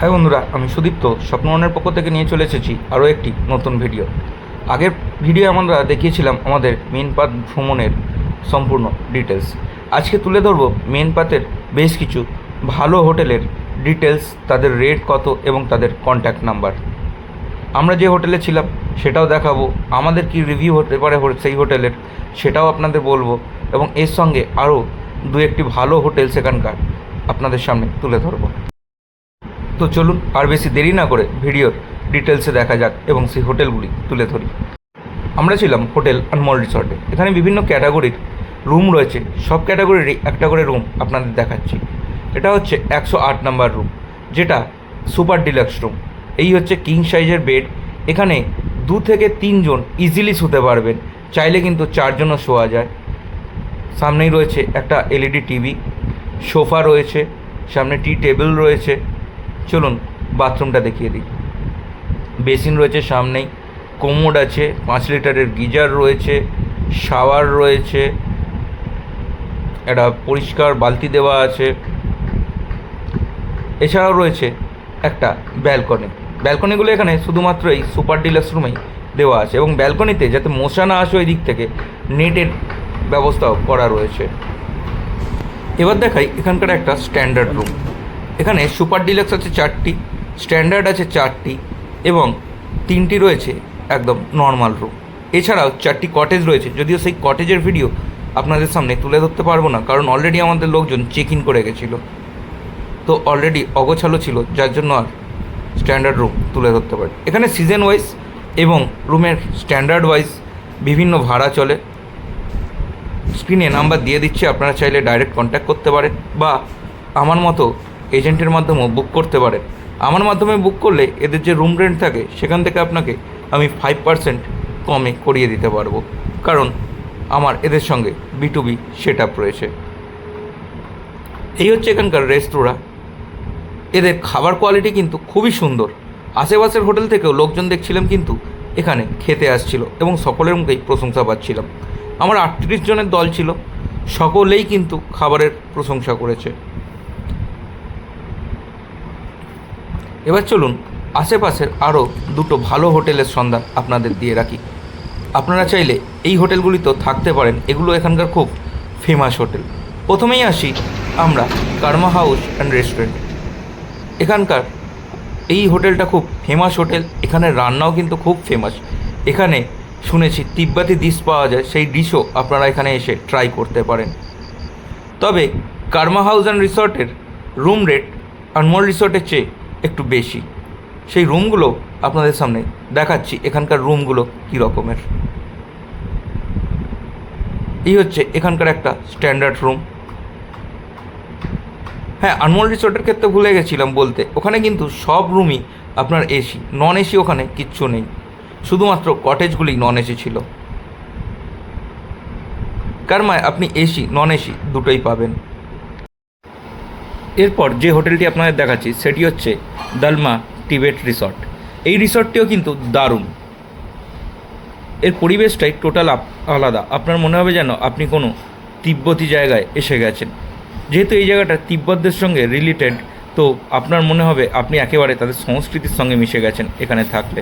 হ্যাঁ বন্ধুরা, আমি সুদীপ্ত স্বপ্নবনের পক্ষ থেকে নিয়ে চলে এসেছি আরও একটি নতুন ভিডিও। আগের ভিডিও আমরা দেখিয়েছিলাম আমাদের মেন পাথ ভ্রমণের সম্পূর্ণ ডিটেলস আজকে তুলে ধরবো মেন পাথের বেশ কিছু ভালো হোটেলের ডিটেলস তাদের রেট কত এবং তাদের কন্ট্যাক্ট নাম্বার আমরা যে হোটেলে ছিলাম সেটাও দেখাবো, আমাদের কি রিভিউ হতে পারে সেই হোটেলের সেটাও আপনাদের বলব এবং এর সঙ্গে আরও দু একটি ভালো হোটেল সেখানকার আপনাদের সামনে তুলে ধরবো। তো চলুন আর বেশি দেরি না করে ভিডিওর ডিটেলসে দেখা যাক এবং সেই হোটেলগুলি তুলে ধরি। আমরা ছিলাম হোটেল আনমল রিসর্টে এখানে বিভিন্ন ক্যাটাগরির রুম রয়েছে। সব ক্যাটাগরিরই একটা করে রুম আপনাদের দেখাচ্ছি। এটা হচ্ছে একশো আট নাম্বার রুম, যেটা সুপার ডিলাক্স রুম। এই হচ্ছে কিং সাইজের বেড এখানে দু থেকে তিনজন ইজিলি শুতে পারবেন। চাইলে কিন্তু চারজনও শোয়া যায়। সামনেই রয়েছে একটা এলইডি টিভি সোফা রয়েছে। সামনে টি টেবিল রয়েছে। চলুন বাথরুমটা দেখিয়ে দিই। বেসিন রয়েছে সামনেই, কোমোড আছে, পাঁচ লিটারের গিজার রয়েছে, শাওয়ার রয়েছে, একটা পরিষ্কার বালতি দেওয়া আছে। এছাড়াও রয়েছে একটা ব্যালকনি। ব্যালকনিগুলো এখানে শুধুমাত্র এই সুপার ডিলাক্স রুমেই দেওয়া আছে এবং ব্যালকনিতে যাতে মশা না আসে ওই দিক থেকে নেটের ব্যবস্থাও করা রয়েছে। এবার দেখাই এখানকার একটা স্ট্যান্ডার্ড রুম। এখানে সুপার ডিলাক্স আছে চারটি, স্ট্যান্ডার্ড আছে চারটি এবং তিনটি রয়েছে একদম নর্মাল রুম এছাড়াও চারটি কটেজ রয়েছে, যদিও সেই কটেজের ভিডিও আপনাদের সামনে তুলে ধরতে পারব না, কারণ অলরেডি আমাদের লোকজন চেক ইন করে গেছিল। তো অলরেডি অগোছালো ছিল, যার জন্য আর স্ট্যান্ডার্ড রুম তুলে ধরতে পারি। এখানে সিজন ওয়াইজ এবং রুমের স্ট্যান্ডার্ড ওয়াইজ বিভিন্ন ভাড়া চলে। স্ক্রিনে নাম্বার দিয়ে দিচ্ছে, আপনারা চাইলে ডাইরেক্ট কন্ট্যাক্ট করতে পারেন। বা আমার মতো এজেন্টের মাধ্যমেও বুক করতে পারেন আমার মাধ্যমে বুক করলে এদের যে রুম রেন্ট থাকে, সেখান থেকে আপনাকে আমি ফাইভ পার্সেন্ট কমে করিয়ে দিতে পারব। কারণ আমার এদের সঙ্গে B to B set up রয়েছে। এই হচ্ছে এখানকার রেস্তোরাঁ এদের খাবার কোয়ালিটি কিন্তু খুবই সুন্দর। আশেপাশের হোটেল থেকেও লোকজন দেখছিলাম কিন্তু এখানে খেতে আসছিল এবং সকলের মুখেই প্রশংসা পাচ্ছিলাম। আমার আটত্রিশ জনের দল ছিল। সকলেই কিন্তু খাবারের প্রশংসা করেছে। এবার চলুন আশেপাশের আরও দুটো ভালো হোটেলের সন্ধান আপনাদের দিয়ে রাখি। আপনারা চাইলে এই হোটেলগুলিতেও থাকতে পারেন, এগুলো এখানকার খুব ফেমাস হোটেল। প্রথমেই আসি আমরা কার্মা হাউস অ্যান্ড রেস্টুরেন্ট। এখানকার এই হোটেলটা খুব ফেমাস হোটেল, এখানে রান্নাও কিন্তু খুব ফেমাস এখানে শুনেছি তিব্বতি ডিশ পাওয়া যায়, সেই ডিশও আপনারা এখানে এসে ট্রাই করতে পারেন। তবে কার্মা হাউস অ্যান্ড রিসর্টের রুম রেট আনমোল রিসর্টের চেয়ে একটু বেশি। সেই রুমগুলো আপনাদের সামনে দেখাচ্ছি, এখানকার রুমগুলো কী রকমের। এই হচ্ছে এখানকার একটা স্ট্যান্ডার্ড রুম। হ্যাঁ আনমোল রিসোর্টের ক্ষেত্রে ভুলে গেছিলাম বলতে, ওখানে কিন্তু সব রুমই আপনার এসি নন এসি ওখানে কিচ্ছু নেই। শুধুমাত্র কটেজগুলি নন এসি ছিল। কারমায় আপনি এসি নন এসি দুটোই পাবেন। এরপর যে হোটেলটি আপনাদের দেখাচ্ছি, সেটি হচ্ছে দালমা টিবেট রিসর্ট। এই রিসর্টটিও কিন্তু দারুণ। এর পরিবেশটাই টোটাল আলাদা। আপনার মনে হবে যেন আপনি কোনো তিব্বতী জায়গায় এসে গেছেন। যেহেতু এই জায়গাটা তিব্বতদের সঙ্গে রিলেটেড তো আপনার মনে হবে আপনি একেবারে তাদের সংস্কৃতির সঙ্গে মিশে গেছেন এখানে থাকলে।